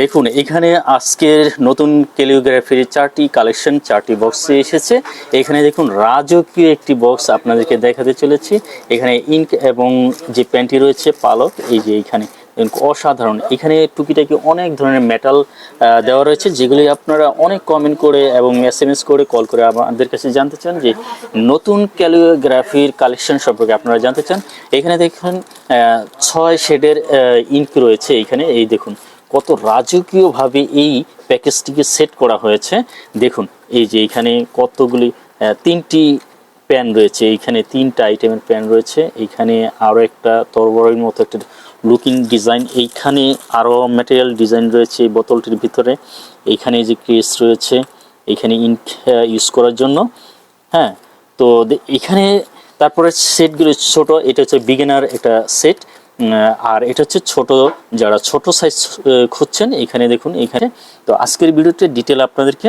দেখুন, এখানে আজকের নতুন ক্যালিওগ্রাফির চারটি কালেকশন চারটি বক্সে এসেছে। এখানে দেখুন, রাজকীয় একটি বক্স আপনাদেরকে দেখাতে চলেছি। এখানে ইঙ্ক এবং যে প্যান্টি রয়েছে, পালক, এই যে এখানে অসাধারণ। এখানে টুকিটাকি অনেক ধরনের মেটাল দেওয়া রয়েছে, যেগুলি আপনারা অনেক কমেন্ট করে এবং এস এম এস করে কল করে আমাদের কাছে জানতে চান যে নতুন ক্যালিওগ্রাফির কালেকশন সম্পর্কে আপনারা জানতে চান। এখানে দেখুন ছয় শেডের ইঙ্ক রয়েছে এখানে। এই দেখুন, কত রাজকীয়ভাবে এই প্যাকেজটিকে সেট করা হয়েছে। দেখুন, এই যে এখানে কতগুলি তিনটি প্যান রয়েছে। এইখানে তিনটা আইটেমের প্যান রয়েছে। এইখানে আরও একটা তরবরের মতো একটা লুকিং ডিজাইন এইখানে আরও ম্যাটেরিয়াল ডিজাইন রয়েছে এই বোতলটির ভিতরে। এইখানে যে কেস রয়েছে, এইখানে ইঙ্ক ইউজ করার জন্য। হ্যাঁ তো এখানে তারপরে সেটগুলো ছোট, এটা হচ্ছে বিগিনার একটা সেট আর এটা হচ্ছে ছোট, যারা ছোট সাইজ খুঁজছেন এখানে দেখুন এখানে তো আজকের ভিডিওতে ডিটেল আপনাদেরকে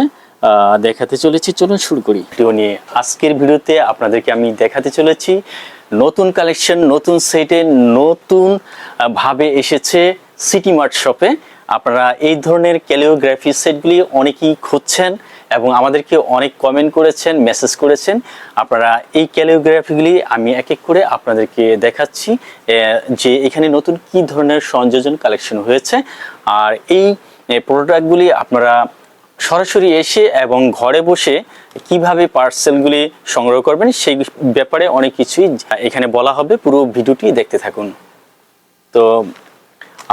দেখাতে চলেছি। চলুন শুরু করি। ভিডিও নিয়ে আজকের ভিডিওতে আপনাদেরকে আমি দেখাতে চলেছি নতুন কালেকশন, নতুন সেটে, নতুন ভাবে এসেছে সিটি মার্ট শপে আপনারা এই ধরনের ক্যালিওগ্রাফি সেটগুলি অনেকেই খুঁজছেন এবং আমাদেরকে অনেক কমেন্ট করেছেন মেসেজ করেছেন। আপনারা এই ক্যালিওগ্রাফিগুলি আমি এক এক করে আপনাদেরকে দেখাচ্ছি যে এখানে নতুন কি ধরনের সংযোজন কালেকশন হয়েছে। আর এই প্রোডাক্টগুলি আপনারা সরাসরি এসে এবং ঘরে বসে কীভাবে পার্সেলগুলি সংগ্রহ করবেন সেই ব্যাপারে অনেক কিছুই এখানে বলা হবে। পুরো ভিডিওটি দেখতে থাকুন। তো,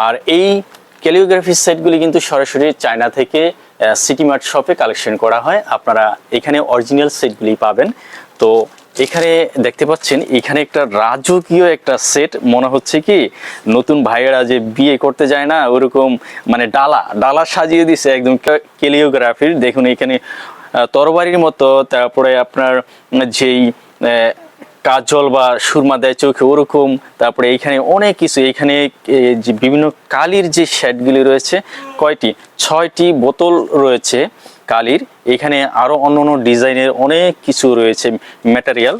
আর এই ক্যালিওগ্রাফি সেটগুলি কিন্তু সরাসরি চায়না থেকে সিটি মার্ট শপে কালেকশন করা হয়। আপনারা এখানে অরিজিনাল সেটগুলি পাবেন। তো এখানে দেখতে পাচ্ছেন এখানে একটা রাজকীয় একটা সেট মনে হচ্ছে কি নতুন ভাইয়েরা যে বিয়ে করতে যায় না ওরকম মানে ডালা ডালা সাজিয়ে দিছে একদম কেলিওগ্রাফির দেখুন এখানে তরবারির মতো তারপরে আপনার যেই কাজল বা সুরমা দেয় চোখে ওরকম। তারপরে এইখানে অনেক কিছু এইখানে এ, যে বিভিন্ন কালির যে শেডগুলি রয়েছে কয়টি? ছয়টি বোতল রয়েছে। কালির। এখানে আরও অন্য অন্য ডিজাইনের অনেক কিছু রয়েছে ম্যাটেরিয়াল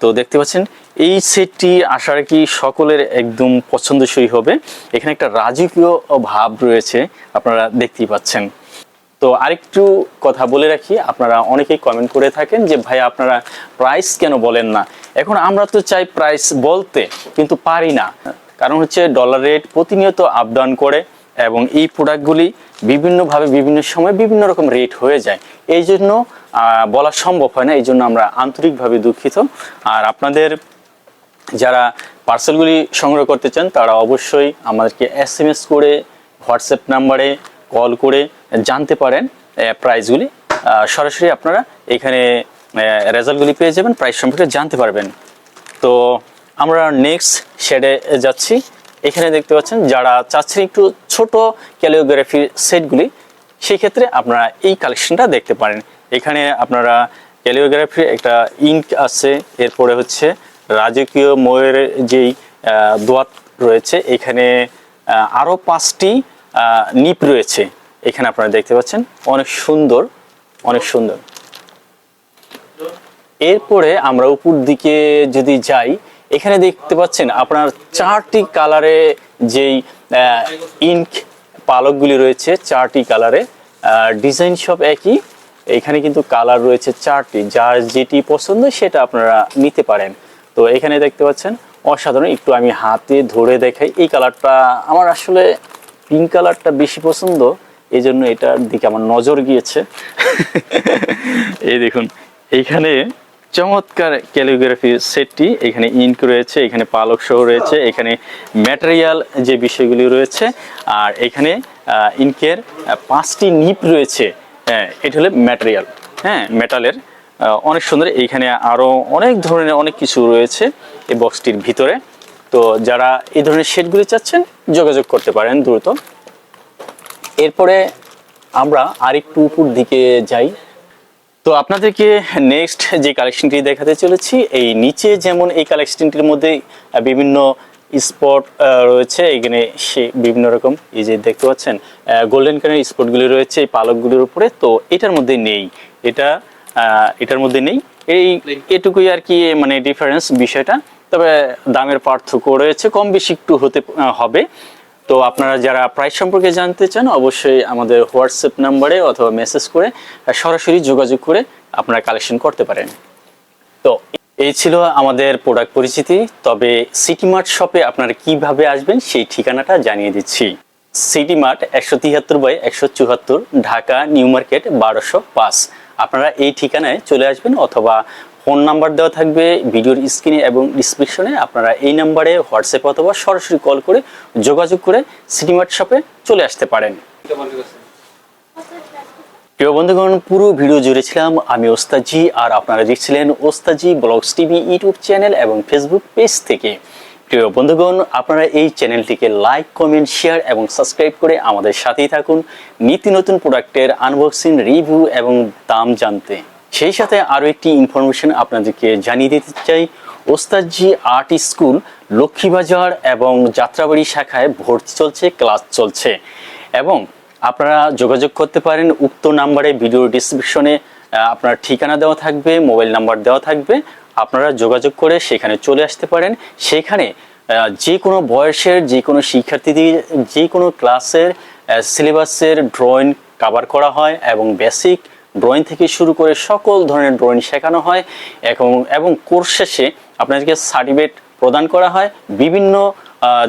তো দেখতে পাচ্ছেন, এই সেটটি আশা রাখি সকলের একদম পছন্দসই হবে। এখানে একটা রাজকীয় ভাব রয়েছে, আপনারা দেখতেই পাচ্ছেন। তো আরেকটু কথা বলে রাখি, আপনারা অনেকেই কমেন্ট করে থাকেন যে, ভাই, আপনারা প্রাইস কেন বলেন না? এখন আমরা তো চাই প্রাইস বলতে, কিন্তু পারি না। কারণ হচ্ছে ডলার রেট প্রতিনিয়ত আপ ডাউন করে। এবং এই প্রোডাক্টগুলি বিভিন্নভাবে বিভিন্ন সময় বিভিন্ন রকম রেট হয়ে যায়। এই জন্য বলা সম্ভব হয় না, এই জন্য আমরা আন্তরিকভাবে দুঃখিত। আর আপনাদের যারা পার্সেলগুলি সংগ্রহ করতে চান, তারা অবশ্যই আমাদেরকে এস এম এস করে হোয়াটসঅ্যাপ নাম্বারে কল করে জানতে পারেন প্রাইসগুলি সরাসরি আপনারা এখানে রেজাল্টগুলি পেয়ে যাবেন প্রাইস সম্পর্কে জানতে পারবেন। তো আমরা নেক্সট শেডে যাচ্ছি। এখানে দেখতে পাচ্ছেন, যারা চাচ্ছেন একটু ছোট ক্যালিওগ্রাফির সেটগুলি সেই ক্ষেত্রে আপনারা এই কালেকশনটা দেখতে পারেন। এখানে আপনারা ক্যালিওগ্রাফির একটা ইঙ্ক আছে, এরপরে হচ্ছে রাজকীয় ময়ূরের যেই দোয়াত রয়েছে, এখানে আরও পাঁচটি নিপ রয়েছে। এখানে আপনারা দেখতে পাচ্ছেন, অনেক সুন্দর অনেক সুন্দর। এরপরে আমরা উপর দিকে যদি যাই, এখানে দেখতে পাচ্ছেন আপনার চারটি কালারে যেই ইঙ্ক পালকগুলি রয়েছে চারটি কালারে। ডিজাইন সব একই। এখানে কিন্তু কালার রয়েছে চারটি। যার যেটি পছন্দ সেটা আপনারা নিতে পারেন। তো এখানে দেখতে পাচ্ছেন, অসাধারণ। একটু আমি হাতে ধরে দেখাই। এই কালারটা আমার আসলে পিঙ্ক কালারটা বেশি পছন্দ। এই জন্য এটার দিকে আমার নজর গিয়েছে। এই দেখুন, এইখানে চমৎকার ক্যালিগ্রাফি সেটটি এখানে ইঙ্ক রয়েছে, এখানে পালক সহ রয়েছে, এখানে ম্যাটেরিয়াল যে বিষয়গুলি রয়েছে, আর এখানে ইঙ্কের পাঁচটি নিপ রয়েছে হ্যাঁ এটা হলো ম্যাটেরিয়াল হ্যাঁ মেটালের অনেক সুন্দর এইখানে আরও অনেক ধরনের অনেক কিছু রয়েছে এই বক্সটির ভিতরে, তো যারা এই ধরনের সেটগুলি চাচ্ছেন, যোগাযোগ করতে পারেন দ্রুত। এরপরে আমরা আরেকটু উপর দিকে যাই। তো আপনাদেরকে নেক্সট যে কালেকশনটি দেখাতে চলেছি, এই নিচে যেমন এই কালেকশনটির মধ্যে বিভিন্ন স্পট রয়েছে, এখানে সে বিভিন্ন রকম, এই যে দেখতে পাচ্ছেন গোল্ডেন কালার স্পটগুলি রয়েছে, এই পালকগুলির উপরে, তো এটার মধ্যে নেই, এটা এটার মধ্যে নেই, এই এটুকুই আর কি মানে ডিফারেন্স বিষয়টা, তবে দামের পার্থক্য রয়েছে, কম বেশি একটু হতে হবে। তো আপনারা যারা প্রাইস সম্পর্কে জানতে চান, অবশ্যই আমাদের হোয়াটসঅ্যাপ নাম্বারে অথবা মেসেজ করে সরাসরি যোগাযোগ করে আপনারা কালেকশন করতে পারেন। তো এই ছিল আমাদের প্রোডাক্ট পরিচিতি। তবে সিটি মার্ট শপে আপনারা কীভাবে আসবেন, সেই ঠিকানাটা জানিয়ে দিচ্ছি। সিটি মার্ট একশো তিয়াত্তর বাই একশো চুয়াত্তর, ঢাকা নিউ মার্কেট বারোশো পাঁচ। আপনারা এই ঠিকানায় চলে আসবেন অথবা ফোন নাম্বার দেওয়া থাকবে ভিডিওর স্ক্রিনে এবং ডিসক্রিপশনে। আপনারা এই নাম্বারে হোয়াটসঅ্যাপ অথবা সরাসরি কল করে যোগাযোগ করে সিটি মার্ট শপে চলে আসতে পারেন। প্রিয় বন্ধুগণ, পুরো ভিডিও জুড়ে ছিলাম আমি ওস্তাজি আর আপনারা দেখছিলেন Ostaji blogs TV YouTube channel এবং ফেসবুক পেজ থেকে। প্রিয় বন্ধুগণ, আপনারা এই চ্যানেলটিকে লাইক, কমেন্ট, শেয়ার এবং সাবস্ক্রাইব করে আমাদের সাথেই থাকুন। নিত্য নতুন প্রোডাক্টের আনবক্সিং, রিভিউ এবং দাম জানতে। সেই সাথে আরও একটি ইনফরমেশন আপনাদেরকে জানিয়ে দিতে চাই। ওস্তাদজি আর্ট স্কুল, লক্ষ্মীবাজার এবং যাত্রাবাড়ি শাখায় ভর্তি চলছে, ক্লাস চলছে। এবং আপনারা যোগাযোগ করতে পারেন, উক্ত নাম্বারে ভিডিও ডিসক্রিপশনে আপনার ঠিকানা দেওয়া থাকবে মোবাইল নাম্বার দেওয়া থাকবে। আপনারা যোগাযোগ করে সেখানে চলে আসতে পারেন। সেখানে যে কোনো বয়সের, যে কোনো শিক্ষার্থীদের, যে কোনো ক্লাসের সিলেবাসের ড্রয়িং কাভার করা হয় এবং বেসিক ড্রয়িং থেকে শুরু করে সকল ধরনের ড্রয়িং শেখানো হয় এবং এবং কোর্স শেষে আপনাদেরকে সার্টিফিকেট প্রদান করা হয়। বিভিন্ন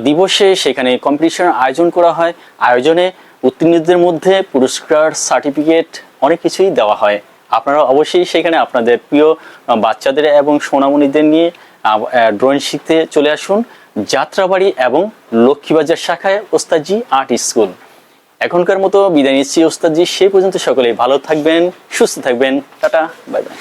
দিবসে সেখানে কম্পিটিশন আয়োজন করা হয়। আয়োজনে উত্তীর্ণদের মধ্যে পুরস্কার সার্টিফিকেট অনেক কিছুই দেওয়া হয়। আপনারা অবশ্যই সেখানে আপনাদের প্রিয় বাচ্চাদের এবং সোনামণিদের নিয়ে ড্রয়িং শিখতে চলে আসুন। যাত্রাবাড়ি এবং লক্ষ্মীবাজার শাখায় ওস্তাজি আর্ট স্কুল। এখনকার মতো বিদায় নিচ্ছি, ওস্তাদজি সেই পর্যন্ত সকলেই ভালো থাকবেন, সুস্থ থাকবেন, টাটা বাই বাই